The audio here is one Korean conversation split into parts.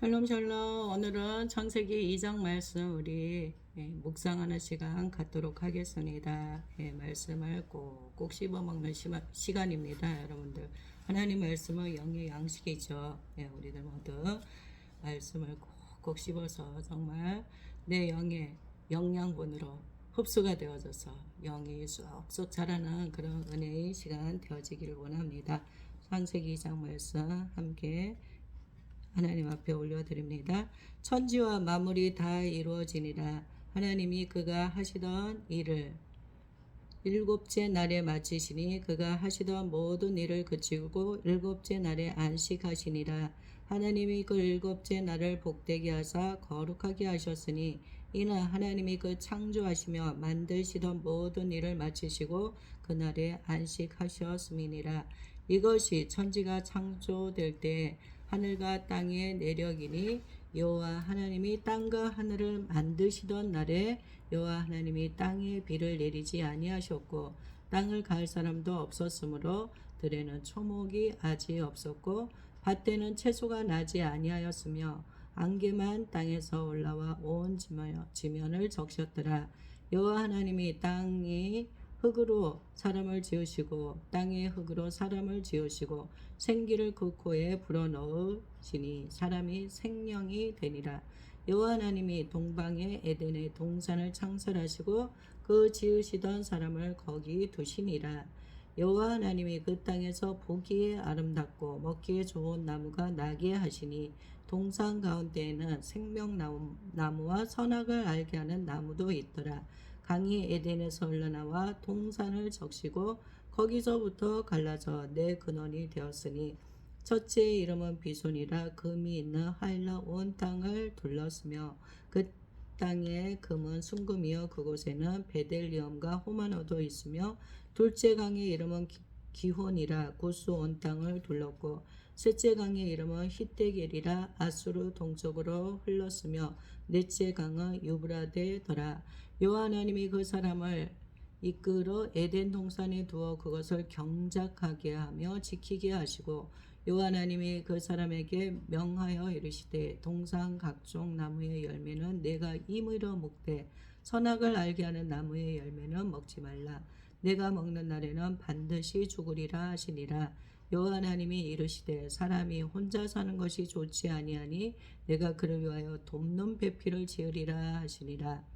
샬롬 샬롬 오늘은 창세기 2장 말씀 우리 예, 묵상하는 시간 갖도록 하겠습니다. 예, 말씀을 꼭 꼭 씹어먹는 시마, 시간 입니다. 여러분들 하나님 말씀은 영의 양식이죠. 예, 우리들 모두 말씀을 꼭꼭 씹어서 정말 내 영의 영양분으로 흡수가 되어져서 영이 쏙쏙 자라는 그런 은혜의 시간 되어지기를 원합니다. 창세기 2장 말씀 함께 하나님 앞에 올려드립니다. 천지와 만물이 다 이루어지니라. 하나님이 그가 하시던 일을 일곱째 날에 마치시니 그가 하시던 모든 일을 그치고 일곱째 날에 안식하시니라. 하나님이 그 일곱째 날을 복되게 하사 거룩하게 하셨으니 이는 하나님이 그 창조하시며 만드시던 모든 일을 마치시고 그날에 안식하셨음이니라. 이것이 천지가 창조될 때 하늘과 땅의 내력이니 여호와 하나님이 땅과 하늘을 만드시던 날에 여호와 하나님이 땅에 비를 내리지 아니하셨고 땅을 갈 사람도 없었으므로 들에는 초목이 아직 없었고 밭에는 채소가 나지 아니하였으며 안개만 땅에서 올라와 온 지면- 지면을 적셨더라. 여호와 하나님이 땅이 흙으로 사람을 지으시고 땅의 흙으로 사람을 지으시고 생기를 그 코에 불어넣으시니 사람이 생명이 되니라. 여호와 하나님이 동방의 에덴의 동산을 창설하시고 그 지으시던 사람을 거기 두시니라. 여호와 하나님이 그 땅에서 보기에 아름답고 먹기에 좋은 나무가 나게 하시니 동산 가운데에는 생명나무와 선악을 알게 하는 나무도 있더라 강이 에덴에서 흘러나와 동산을 적시고 거기서부터 갈라져 내 근원이 되었으니 첫째의 이름은 비손이라 금이 있는 하일라 온 땅을 둘렀으며 그 땅의 금은 순금이요. 그곳에는 베델리엄과 호마노도 있으며 둘째 강의 이름은 기- 기혼이라 구스 온 땅을 둘렀고 셋째 강의 이름은 히데겔이라 아수르 동쪽으로 흘렀으며 넷째 강은 유브라데더라 여호와 하나님이 그 사람을 이끌어 에덴 동산에 두어 그것을 경작하게 하며 지키게 하시고 여호와 하나님이 그 사람에게 명하여 이르시되 동산 각종 나무의 열매는 내가 임의로 먹되 선악을 알게 하는 나무의 열매는 먹지 말라. 내가 먹는 날에는 반드시 죽으리라 하시니라. 여호와 하나님이 이르시되 사람이 혼자 사는 것이 좋지 아니하니 내가 그를 위하여 돕는 배필을 지으리라 하시니라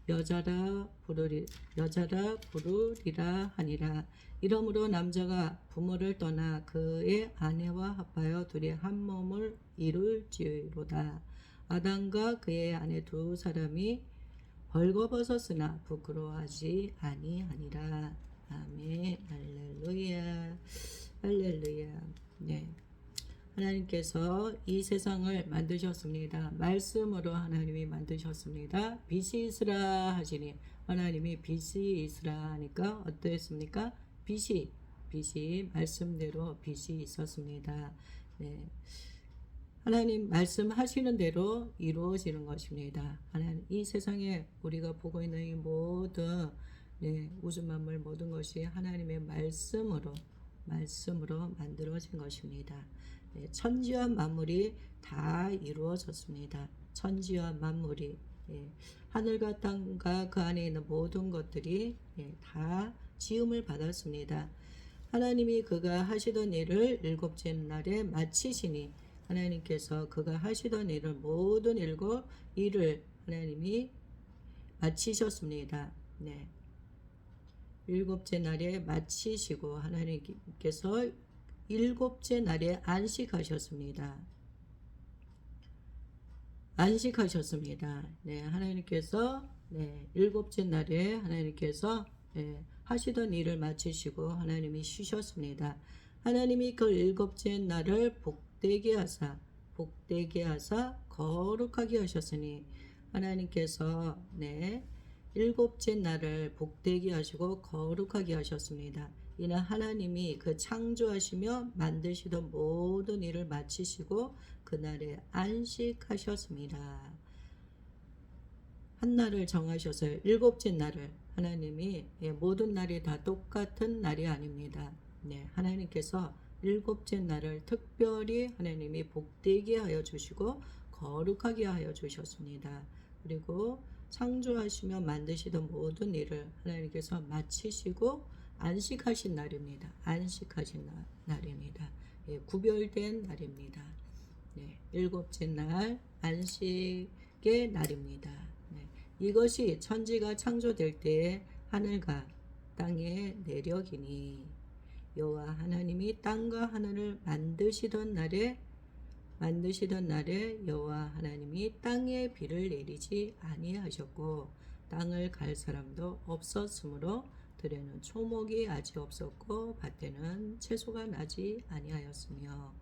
여자라 부르리 여자라 부르리라 하니라 이러므로 남자가 부모를 떠나 그의 아내와 합하여 둘이 한 몸을 이룰지로다 아담과 그의 아내 두 사람이 벌거벗었으나 부끄러워하지 아니하니라. 아멘. 할렐루야. 할렐루야. 네. 하나님께서 이 세상을 만드셨습니다. 말씀으로 하나님이 만드셨습니다. 빛이 있으라 하시니 하나님이 빛이 있으라 하니까 어떠했습니까? 빛이 빛이 말씀대로 빛이 있었습니다. 네. 하나님 말씀하시는 대로 이루어지는 것입니다. 하나님 이 세상에 우리가 보고 있는 이 모든 네, 우주 만물 모든 것이 하나님의 말씀으로 말씀으로 만들어진 것입니다. 네, 천지와 만물이 다 이루어졌습니다. 천지와 만물이 예, 하늘과 땅과 그 안에 있는 모든 것들이 예, 다 지음을 받았습니다. 하나님이 그가 하시던 일을 일곱째 날에 마치시니 하나님께서 그가 하시던 일을 모든 일곱 일을 하나님이 마치셨습니다. 네. 일곱째 날에 마치시고 하나님께서 일곱째 날에 안식하셨습니다. 안식하셨습니다. 네, 하나님께서 네, 일곱째 날에 하나님께서 네, 하시던 일을 마치시고 하나님이 쉬셨습니다. 하나님이 그 일곱째 날을 복되게 하사 복되게 하사 거룩하게 하셨으니 하나님께서 네 일곱째 날을 복되게 하시고 거룩하게 하셨습니다. 이는 하나님이 그 창조하시며 만드시던 모든 일을 마치시고 그날에 안식하셨습니다. 한 날을 정하셔서 일곱째 날을 하나님이 예, 모든 날이 다 똑같은 날이 아닙니다. 네, 하나님께서 일곱째 날을 특별히 하나님이 복되게 하여 주시고 거룩하게 하여 주셨습니다. 그리고 창조하시며 만드시던 모든 일을 하나님께서 마치시고 안식하신 날입니다. 안식하신 날, 날입니다. 예, 구별된 날입니다. 네, 일곱째 날 안식의 날입니다. 네, 이것이 천지가 창조될 때에 하늘과 땅의 내력이니 여호와 하나님이 땅과 하늘을 만드시던 날에 만드시던 날에 여호와 하나님이 땅에 비를 내리지 아니하셨고 땅을 갈 사람도 없었으므로 들에는 초목이 아직 없었고 밭에는 채소가 나지 아니하였으며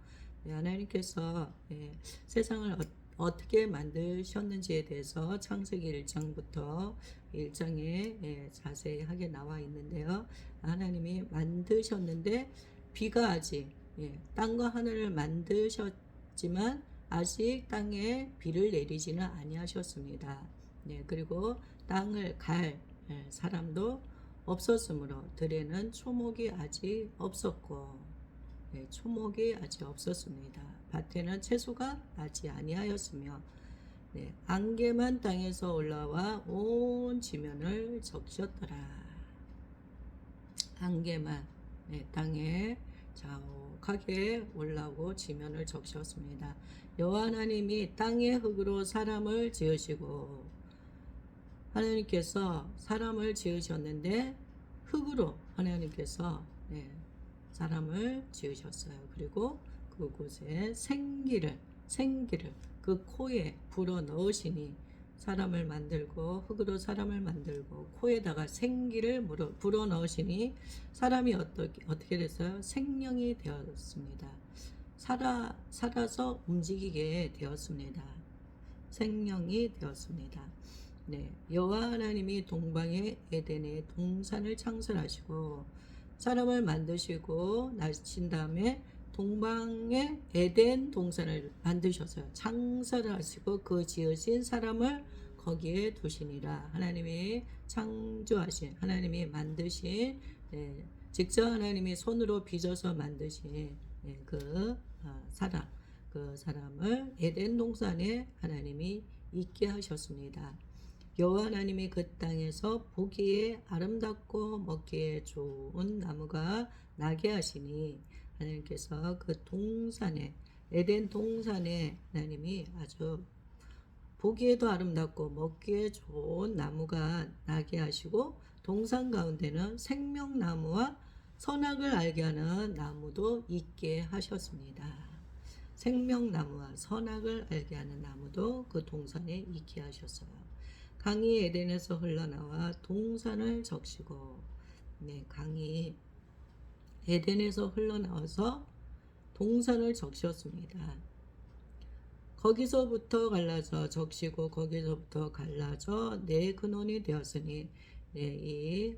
네, 하나님께서 예, 세상을 어, 떻게 만드셨는지에 대해서 창세기 1장부터 1장에 예, 자세하게 나와 있는데요. 하나님이 만드셨는데 비가 아직 예, 땅과 하늘을 만드셨지만 아직 땅에 비를 내리지는 아니하셨습니다. 네, 그리고 땅을 갈 예, 사람도 없었으므로 들에는 초목이 아직 없었고 네, 초목이 아직 없었습니다. 밭에는 채소가 나지 아니하였으며 네, 안개만 땅에서 올라와 온 지면을 적셨더라. 안개만 네, 땅에 자욱하게 올라오고 지면을 적셨습니다. 여호와 하나님이 땅의 흙으로 사람을 지으시고 하나님께서 사람을 지으셨는데 흙으로 하나님께서 네, 사람을 지으셨어요. 그리고 그곳에 생기를 생기를 그 코에 불어 넣으시니 사람을 만들고 흙으로 사람을 만들고 코에다가 생기를 불어 넣으시니 사람이 어떻게 어떻게 됐어요? 생명이 되었습니다. 살아 살아서 움직이게 되었습니다. 생명이 되었습니다. 네, 여호와 하나님이 동방의 에덴의 동산을 창설하시고 사람을 만드시고 나신 다음에 동방의 에덴 동산을 만드셨어요. 창설하시고 그 지으신 사람을 거기에 두시니라. 하나님이 창조하신 하나님이 만드신 네, 직접 하나님이 손으로 빚어서 만드신 네, 그 어, 사람 그 사람을 에덴 동산에 하나님이 있게 하셨습니다. 여호와 하나님이 그 땅에서 보기에 아름답고 먹기에 좋은 나무가 나게 하시니 하나님께서 그 동산에 에덴 동산에 하나님이 아주 보기에도 아름답고 먹기에 좋은 나무가 나게 하시고 동산 가운데는 생명나무와 선악을 알게 하는 나무도 있게 하셨습니다. 생명나무와 선악을 알게 하는 나무도 그 동산에 있게 하셨어요. 강이 에덴에서 흘러나와 동산을 적시고 네, 강이 에덴에서 흘러나와서 동산을 적셨습니다. 거기서부터 갈라져 적시고 거기서부터 갈라져 네 근원이 되었으니 네, 이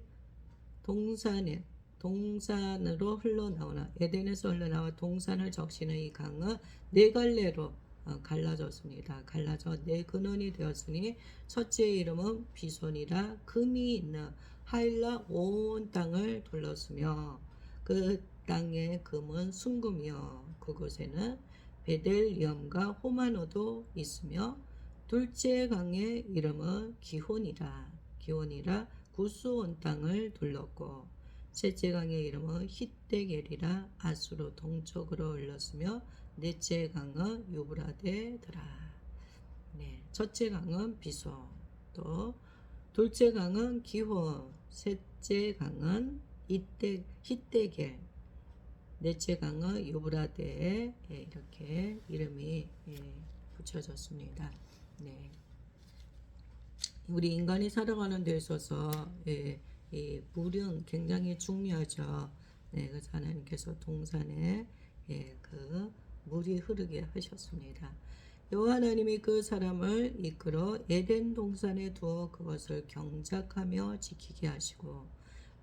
동산에 동산으로 흘러나오나 에덴에서 흘러나와 동산을 적시는 이 강은 네 갈래로 어, 갈라졌습니다. 갈라져 네 근원이 되었으니 첫째 이름은 비손이라 금이 있는 하일라 온 땅을 둘렀으며 그 땅의 금은 순금이요 그곳에는 베델리엄과 호마노도 있으며 둘째 강의 이름은 기혼이라 기혼이라 구스 온 땅을 둘렀고 셋째 강의 이름은 히데겔이라 아수로 동쪽으로 흘렀으며 넷째 강은 유브라데더라. 네, 첫째 강은 비소, 또 둘째 강은 기혼, 셋 넷째 강은 이때 히데겔 넷째 강은 유브라데 예, 이렇게 이름이 예, 붙여졌습니다. 네. 우리 인간이 살아가는 데 있어서 예, 이 물은 굉장히 중요하죠. 네, 그래서 하나님께서 동산에 예, 그 물이 흐르게 하셨습니다. 여호와 하나님이 그 사람을 이끌어 에덴 동산에 두어 그것을 경작하며 지키게 하시고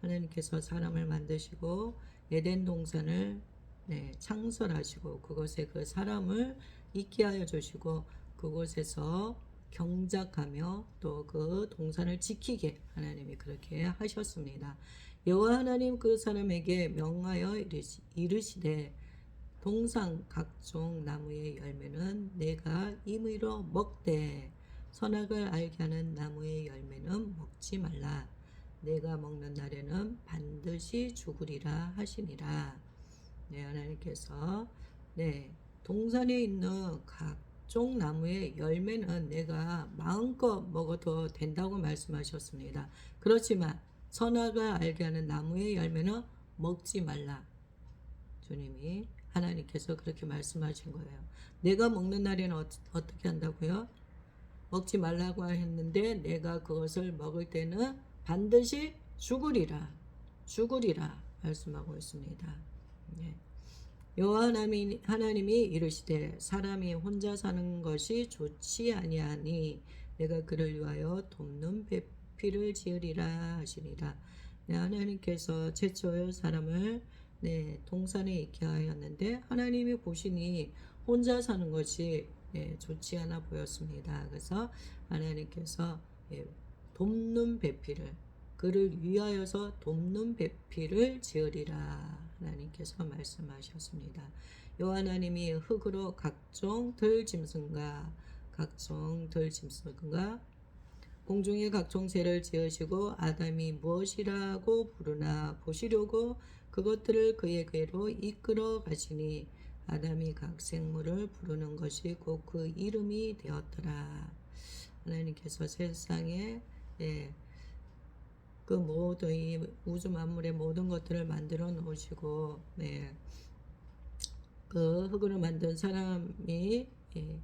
하나님께서 사람을 만드시고 에덴 동산을 네, 창설하시고 그것에 그 사람을 있게 하여 주시고 그곳에서 경작하며 또 그 동산을 지키게 하나님이 그렇게 하셨습니다. 여호와 하나님 그 사람에게 명하여 이르시- 이르시되 동상 각종 나무의 열매는 내가 임의로 먹되 선악을 알게 하는 나무의 열매는 먹지 말라. 내가 먹는 날에는 반드시 죽으리라 하시니라. 네, 하나님께서 네, 동산에 있는 각종 나무의 열매는 내가 마음껏 먹어도 된다고 말씀하셨습니다. 그렇지만 선악을 알게 하는 나무의 열매는 먹지 말라. 주님이 하나님께서 그렇게 말씀하신 거예요. 내가 먹는 날에는 어, 어떻게 한다고요? 먹지 말라고 했는데 내가 그것을 먹을 때는 반드시 죽으리라. 죽으리라 말씀하고 있습니다. 네. 여호와 하나님이, 하나님이 이르시되 사람이 혼자 사는 것이 좋지 아니하니 내가 그를 위하여 돕는 배필을 지으리라 하시니라. 네, 하나님께서 최초의 사람을 네, 동산에 있게 하였는데 하나님이 보시니 혼자 사는 것이 네, 좋지 않아 보였습니다. 그래서 하나님께서 예, 돕는 배필을 그를 위하여서 돕는 배필을 지으리라 하나님께서 말씀하셨습니다. 여호와 하나님이 흙으로 각종 들짐승과 각종 들짐승과 공중의 각종 새를 지으시고 아담이 무엇이라고 부르나 보시려고 그것들을 그에게로 이끌어 가시니 아담이 각 생물을 부르는 것이 곧 그 이름이 되었더라. 하나님께서 세상에 예, 그 모든 이 우주 만물의 모든 것들을 만들어 놓으시고 네, 그 흙으로 만든 사람이 예,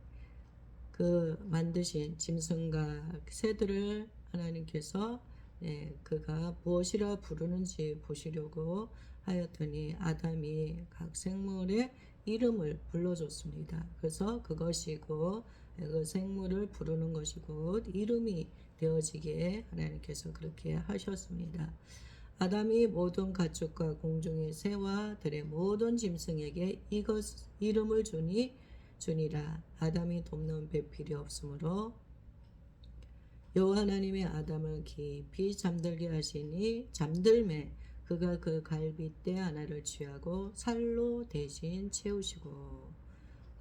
그 만드신 짐승과 새들을 하나님께서 예, 그가 무엇이라 부르는지 보시려고 하였더니 아담이 각 생물의 이름을 불러줬습니다. 그래서 그것이고 그 생물을 부르는 것이고 이름이 되어지게 하나님께서 그렇게 하셨습니다. 아담이 모든 가축과 공중의 새와 들의 모든 짐승에게 이것 이름을 주니 주니라 아담이 돕는 배필이 없으므로 여호와 하나님이 아담을 깊이 잠들게 하시니 잠들매 그가 그 갈빗대 하나를 취하고 살로 대신 채우시고.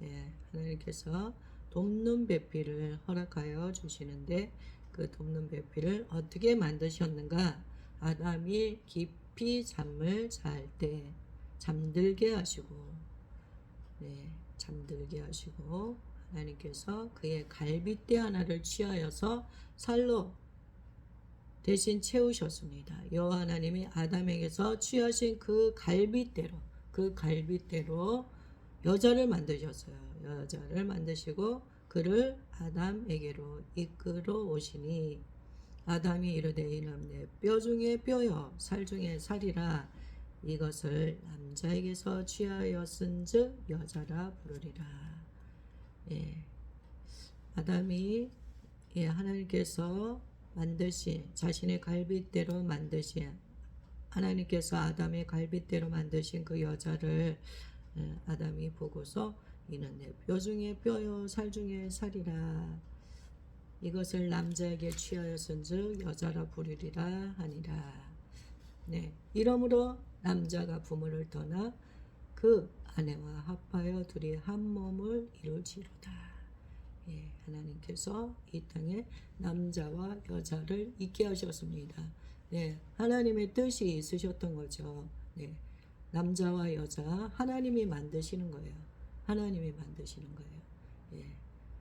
예, 하나님께서 돕는 배필을 허락하여 주시는데 그 돕는 배필을 어떻게 만드셨는가? 아담이 깊이 잠을 잘 때 잠들게 하시고 네, 잠들게 하시고 하나님께서 그의 갈빗대 하나를 취하여서 살로 대신 채우셨습니다. 여호와 하나님이 아담에게서 취하신 그 갈빗대로 그 갈빗대로 여자를 만드셨어요. 여자를 만드시고 그를 아담에게로 이끌어 오시니 아담이 이르되 이는 내뼈 중에 뼈여 살 중에 살이라 이것을 남자에게서 취하였은즉 여자라 부르리라. 예. 아담이 예, 하나님께서 만드신 자신의 갈빗대로 만드신 하나님께서 아담의 갈빗대로 만드신 그 여자를 예, 아담이 보고서 이는 내 뼈 중에 뼈요 살 중에 살이라. 이것을 남자에게 취하였은즉 여자라 부르리라 하니라. 네 이러므로 남자가 부모를 떠나 그 아내와 합하여 둘이 한 몸을 이룰지로다 예, 하나님께서 이 땅에 남자와 여자를 있게 하셨습니다. 네, 하나님의 뜻이 있으셨던 거죠. 네, 남자와 여자 하나님이 만드시는 거예요. 하나님이 만드시는 거예요. 예,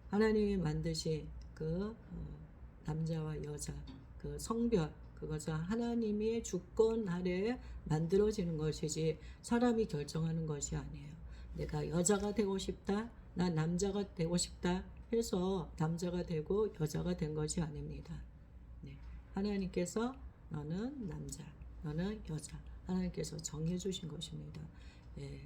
하나님이 만드신 그 어, 남자와 여자 그 성별 그것은 하나님의 주권 아래 만들어지는 것이지 사람이 결정하는 것이 아니에요. 내가 여자가 되고 싶다, 나 남자가 되고 싶다 해서 남자가 되고 여자가 된 것이 아닙니다. 네. 하나님께서 너는 남자, 너는 여자. 하나님께서 정해 주신 것입니다. 예.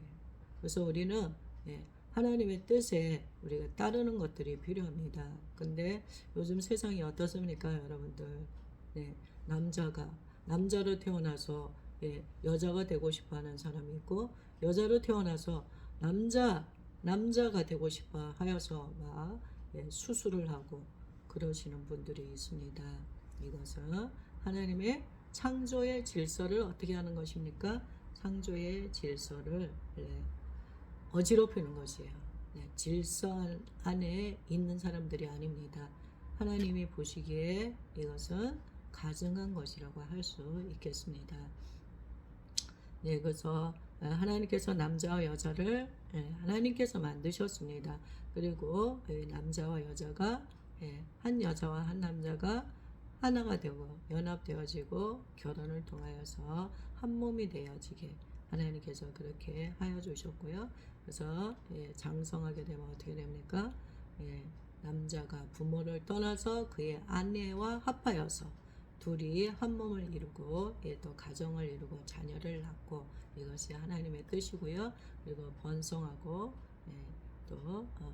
그래서 우리는 예, 하나님의 뜻에 우리가 따르는 것들이 필요합니다. 근데 요즘 세상이 어떻습니까, 여러분들? 네, 남자가 남자로 태어나서 예, 여자가 되고 싶어하는 사람이 있고 여자로 태어나서 남자 남자가 되고 싶어 하여서 막 예, 수술을 하고 그러시는 분들이 있습니다. 이것은 하나님의 창조의 질서를 어떻게 하는 것입니까? 창조의 질서를 예, 어지럽히는 것이에요. 네, 질서 안에 있는 사람들이 아닙니다. 하나님이 보시기에 이것은 가증한 것이라고 할 수 있겠습니다. 네, 그래서 하나님께서 남자와 여자를 예, 하나님께서 만드셨습니다. 그리고 예, 남자와 여자가 예, 한 여자와 한 남자가 하나가 되고 연합되어지고 결혼을 통하여서 한 몸이 되어지게 하나님께서 그렇게 하여 주셨고요. 그래서 예, 장성하게 되면 어떻게 됩니까? 예, 남자가 부모를 떠나서 그의 아내와 합하여서 둘이 한 몸을 이루고 예, 또 가정을 이루고 자녀를 낳고 이것이 하나님의 뜻이고요. 그리고 번성하고 예, 또 어,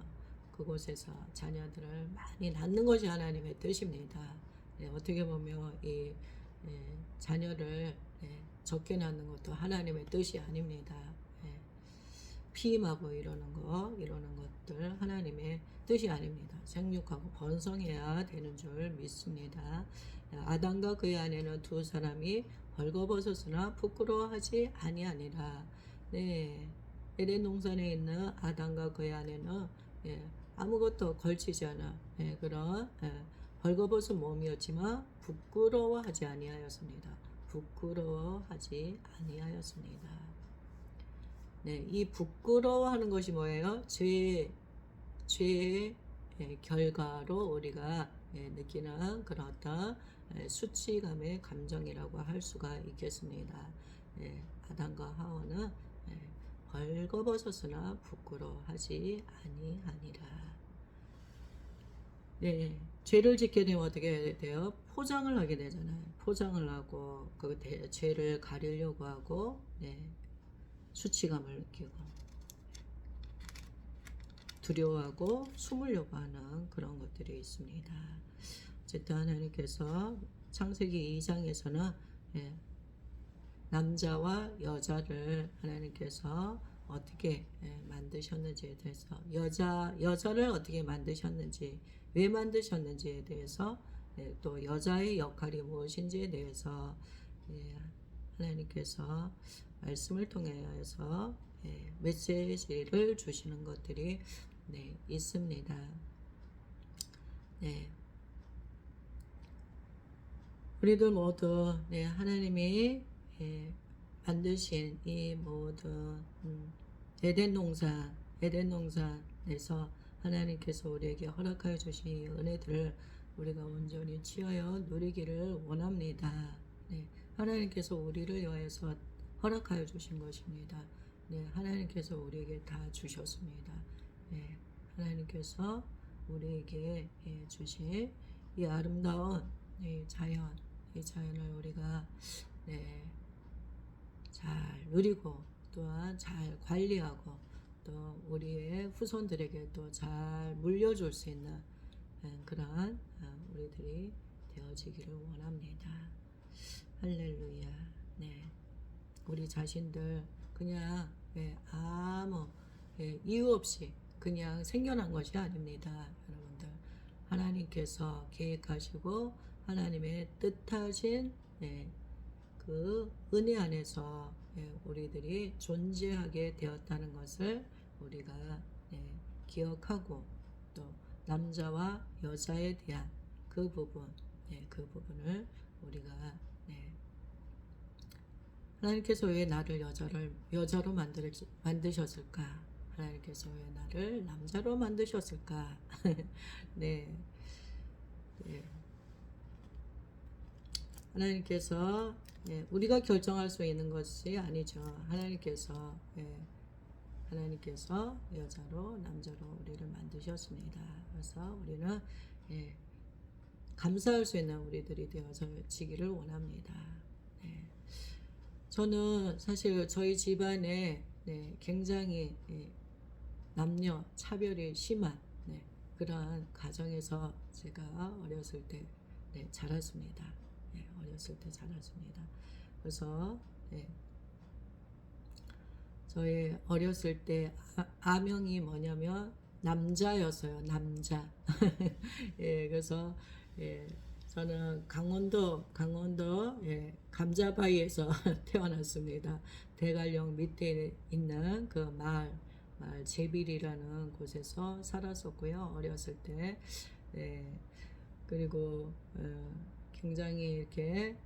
그곳에서 자녀들을 많이 낳는 것이 하나님의 뜻입니다. 예, 어떻게 보면 이 예, 자녀를 예, 적게 낳는 것도 하나님의 뜻이 아닙니다. 예, 피임하고 이러는 거 이러는 것들 하나님의 뜻이 아닙니다. 생육하고 번성해야 되는 줄 믿습니다. 아담과 그의 아내는 두 사람이 벌거벗었으나 부끄러워하지 아니하니라. 네, 에덴 동산에 있는 아담과 그의 아내는 예, 아무것도 걸치지 않아 예, 그런 예, 벌거벗은 몸이었지만 부끄러워하지 아니하였습니다. 부끄러워하지 아니하였습니다. 네, 이 부끄러워하는 것이 뭐예요? 죄, 죄의 예, 결과로 우리가 예, 느끼는 그런 어떤 예, 수치감의 감정이라고 할 수가 있겠습니다. 예, 아담과 하와는 예, 벌거벗었으나 부끄러워하지 아니하니라. 네, 죄를 짓게 되면 어떻게 돼요? 포장을 하게 되잖아요. 포장을 하고 그 대- 죄를 가리려고 하고 네, 수치감을 느끼고 두려워하고 숨으려고 하는 그런 것들이 있습니다. 어쨌든 하나님께서 창세기 2장에서는 예, 남자와 여자를 하나님께서 어떻게 예, 만드셨는지에 대해서 여자 여자를 어떻게 만드셨는지 왜 만드셨는지에 대해서 예, 또 여자의 역할이 무엇인지에 대해서 예, 하나님께서 말씀을 통해서 예, 메시지를 주시는 것들이 네, 있습니다. 네. 우리들 모두 네, 하나님이 예, 만드신 이 모든 음, 에덴 동산, 에덴 동산에서 하나님께서 우리에게 허락하여 주신 이 은혜들을 우리가 온전히 취하여 누리기를 원합니다. 네, 하나님께서 우리를 위하여서 허락하여 주신 것입니다. 네, 하나님께서 우리에게 다 주셨습니다. 네, 하나님께서 우리에게 예, 주신 이 아름다운 이 자연, 이 자연을 우리가 네, 잘 누리고 또한 잘 관리하고 또 우리의 후손들에게 또 잘 물려줄 수 있는 예, 그러한 어, 우리들이 되어지기를 원합니다. 할렐루야. 네. 우리 자신들 그냥 예, 아무 예, 이유 없이 그냥 생겨난 것이 아닙니다. 여러분들 하나님께서 계획하시고 하나님의 뜻하신 예, 그 은혜 안에서 예, 우리들이 존재하게 되었다는 것을 우리가 예, 기억하고 또 남자와 여자에 대한 그 부분, 예, 그 부분을 우리가 네, 하나님께서 왜 나를 여자를 여자로 만들 만드셨을까? 하나님께서 왜 나를 남자로 만드셨을까? 네, 네. 하나님께서 예, 우리가 결정할 수 있는 것이 아니죠. 하나님께서 예, 하나님께서 여자로 남자로 우리를 만드셨습니다. 그래서 우리는 예, 감사할 수 있는 우리들이 되어지기를 원합니다. 네. 저는 사실 저희 집안에 네, 굉장히 예, 남녀 차별이 심한 네, 그러한 가정에서 제가 어렸을 때 네, 자랐습니다. 네, 어렸을 때 자랐습니다. 그래서 네, 저희 어렸을 때 아, 아명이 뭐냐면 남자였어요. 남자. 예, 그래서 예, 저는 강원도 강원도 예, 감자바위에서 태어났습니다. 대관령 밑에 있는 그 마을 제빌이라는 곳에서 살았었고요. 어렸을 때 예, 그리고 어, 굉장히 이렇게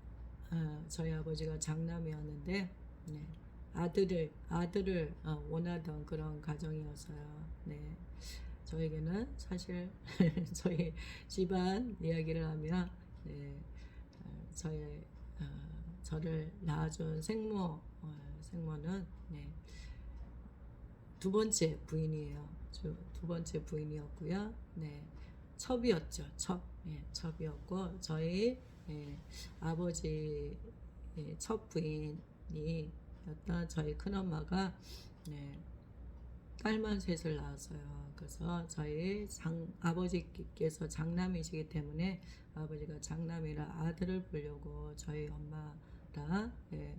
어, 저희 아버지가 장남이었는데 네, 아들을 아들을 어, 원하던 그런 가정이었어요. 네. 저에게는 사실 저희 집안 이야기를 하면 네, 어, 저의 어, 저를 낳아준 생모 어, 생모는 네, 두 번째 부인이에요. 저, 두 번째 부인이었고요. 네, 첩이었죠. 첩, 예, 첩이었고 저희 예, 아버지 예, 첫 부인이 였던 저희 큰 엄마가 네, 딸만 셋을 낳았어요. 그래서 저희 장, 아버지께서 장남이시기 때문에 아버지가 장남이라 아들을 보려고 저희 엄마랑 예,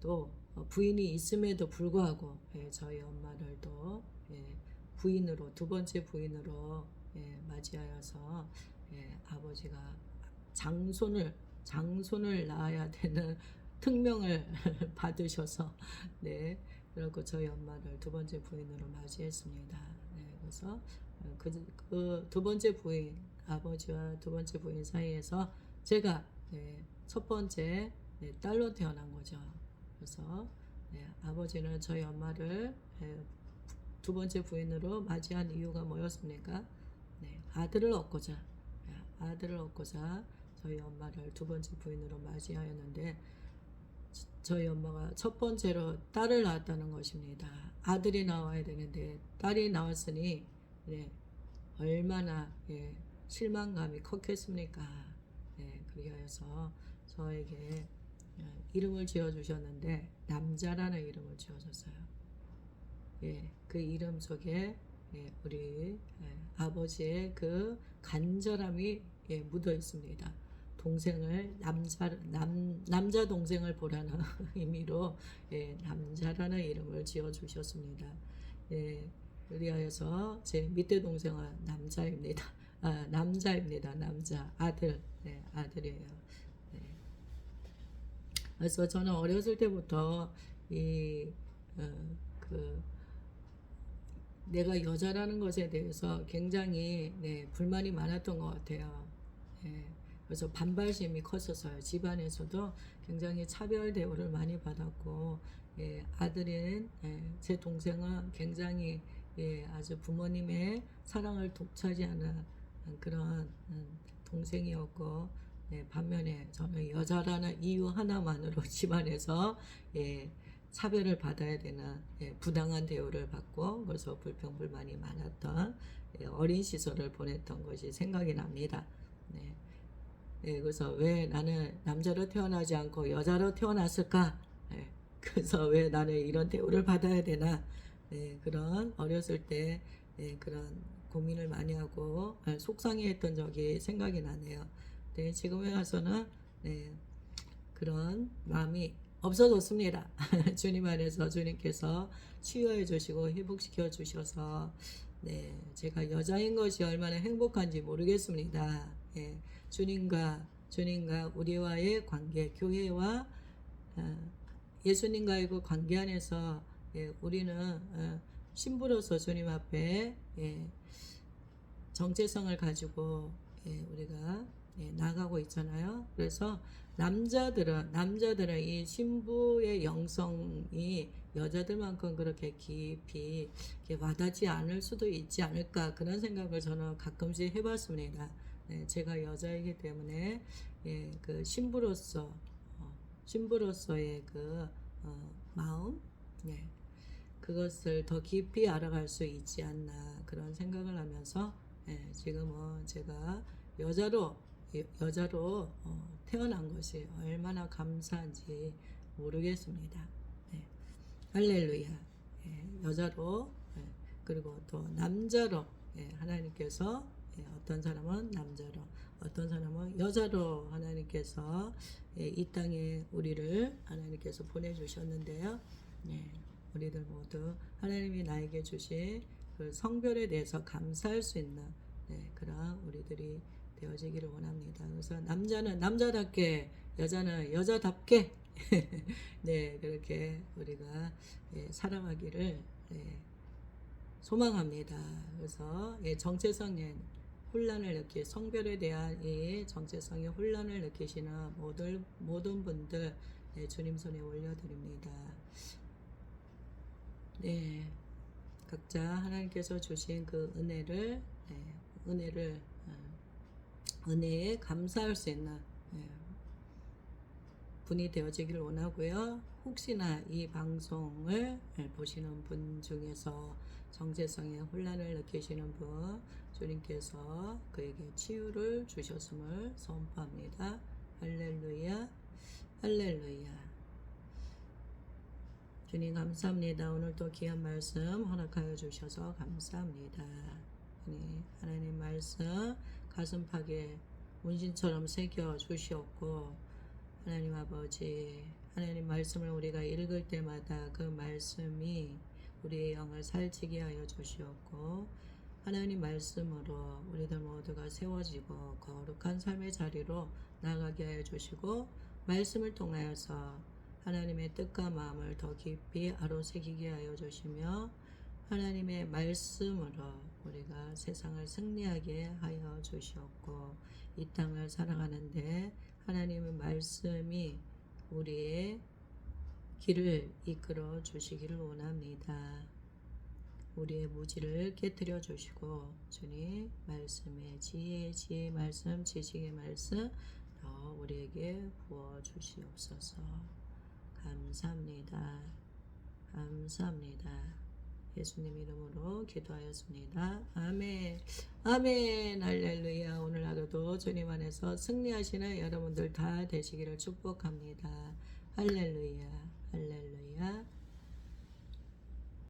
또 어, 부인이 있음에도 불구하고 예, 저희 엄마를 또 예, 부인으로 두 번째 부인으로 예, 맞이하여서 예, 아버지가 장손을 장손을 낳아야 되는 특명을 받으셔서 네 그리고 저희 엄마를 두 번째 부인으로 맞이했습니다. 네, 그래서 그두 번째 부인 아버지와 두 번째 부인 사이에서 제가 네, 첫 번째 네, 딸로 태어난 거죠. 그래서 네, 아버지는 저희 엄마를 네, 두 번째 부인으로 맞이한 이유가 뭐였습니까? 네, 아들을 얻고자 네, 아들을 얻고자 저희 엄마를 두 번째 부인으로 맞이하였는데 저희 엄마가 첫 번째로 딸을 낳았다는 것입니다. 아들이 나와야 되는데 딸이 나왔으니 네, 얼마나 예, 실망감이 컸겠습니까? 네, 그리하여서 저에게 예, 이름을 지어 주셨는데 남자라는 이름을 지어 줬어요. 예, 그 이름 속에 예, 우리 예, 아버지의 그 간절함이 예, 묻어 있습니다. 동생을 남자 남 남자 동생을 보라는 의미로 예, 남자라는 이름을 지어 주셨습니다. 예, 그리하여서 제 밑에 동생은 남자입니다. 아, 남자입니다. 남자 아들 네, 아들이에요. 네. 그래서 저는 어렸을 때부터 이그 어, 내가 여자라는 것에 대해서 굉장히 네, 불만이 많았던 것 같아요. 예. 그래서 반발심이 컸었어요. 집안에서도 굉장히 차별 대우를 많이 받았고, 예, 아들인 예, 제 동생은 굉장히 예, 아주 부모님의 사랑을 독차지하는 그런 음, 동생이었고, 예, 반면에 저는 여자라는 이유 하나만으로 집안에서 예, 차별을 받아야 되는 예, 부당한 대우를 받고 그래서 불평불만이 많았던 예, 어린 시절을 보냈던 것이 생각이 납니다. 네. 예, 그래서 왜 나는 남자로 태어나지 않고 여자로 태어났을까? 예, 그래서 왜 나는 이런 대우를 받아야 되나? 예, 그런 어렸을 때 예, 그런 고민을 많이 하고 예, 속상해했던 적이 생각이 나네요. 네, 지금에 와서는 네, 그런 마음이 없어졌습니다. 주님 안에서 주님께서 치유해 주시고 회복시켜 주셔서 네, 제가 여자인 것이 얼마나 행복한지 모르겠습니다. 예, 주님과 주님과 우리와의 관계, 교회와 어, 예수님과의 그 관계 안에서 예, 우리는 어, 신부로서 주님 앞에 예, 정체성을 가지고 예, 우리가 예, 나가고 있잖아요. 그래서 남자들은 남자들은 이 신부의 영성이 여자들만큼 그렇게 깊이 와닿지 않을 수도 있지 않을까 그런 생각을 저는 가끔씩 해봤습니다. 네, 제가 여자이기 때문에 예, 그 신부로서 어, 신부로서의 그 어, 마음, 예, 그것을 더 깊이 알아갈 수 있지 않나 그런 생각을 하면서 예, 지금은 제가 여자로 여- 여자로 어, 태어난 것이 얼마나 감사한지 모르겠습니다. 네. 할렐루야. 예, 여자로 예, 그리고 또 남자로 예, 하나님께서 예, 어떤 사람은 남자로 어떤 사람은 여자로 하나님께서 예, 이 땅에 우리를 하나님께서 보내주셨는데요. 예, 우리들 모두 하나님이 나에게 주신 그 성별에 대해서 감사할 수 있는 네, 그런 우리들이 되어지기를 원합니다. 그래서 남자는 남자답게 여자는 여자답게 네 그렇게 우리가 예, 살아가기를 예, 소망합니다. 그래서 예, 정체성의 혼란을 느끼 성별에 대한 이 정체성의 혼란을 느끼시는 모든 모든 분들 예, 주님 손에 올려드립니다. 네, 각자 하나님께서 주신 그 은혜를 예, 은혜를 어, 은혜에 감사할 수 있는 예, 분이 되어지기를 원하고요. 혹시나 이 방송을 예, 보시는 분 중에서 정체성의 혼란을 느끼시는 분 주님께서 그에게 치유를 주셨음을 선포합니다. 할렐루야, 할렐루야. 주님 감사합니다. 오늘 또 귀한 말씀 허락하여 주셔서 감사합니다. 네, 하나님 말씀 가슴팍에 문신처럼 새겨 주시옵고 하나님 아버지 하나님 말씀을 우리가 읽을 때마다 그 말씀이 우리의 영을 살찌게 하여 주시옵고 하나님 말씀으로 우리들 모두가 세워지고 거룩한 삶의 자리로 나가게 하여 주시고 말씀을 통하여서 하나님의 뜻과 마음을 더 깊이 아로새기게 하여 주시며 하나님의 말씀으로 우리가 세상을 승리하게 하여 주시옵고 이 땅을 살아가는데 하나님의 말씀이 우리의 길을 이끌어 주시기를 원합니다. 우리의 무지를 깨뜨려 주시고 주님 말씀의 지혜 지혜 말씀 지식의 말씀 더 우리에게 부어 주시옵소서. 감사합니다. 감사합니다. 예수님 이름으로 기도하였습니다. 아멘. 아멘. 할렐루야. 오늘 하루도 주님 안에서 승리하시는 여러분들 다 되시기를 축복합니다. 할렐루야. 할렐루야.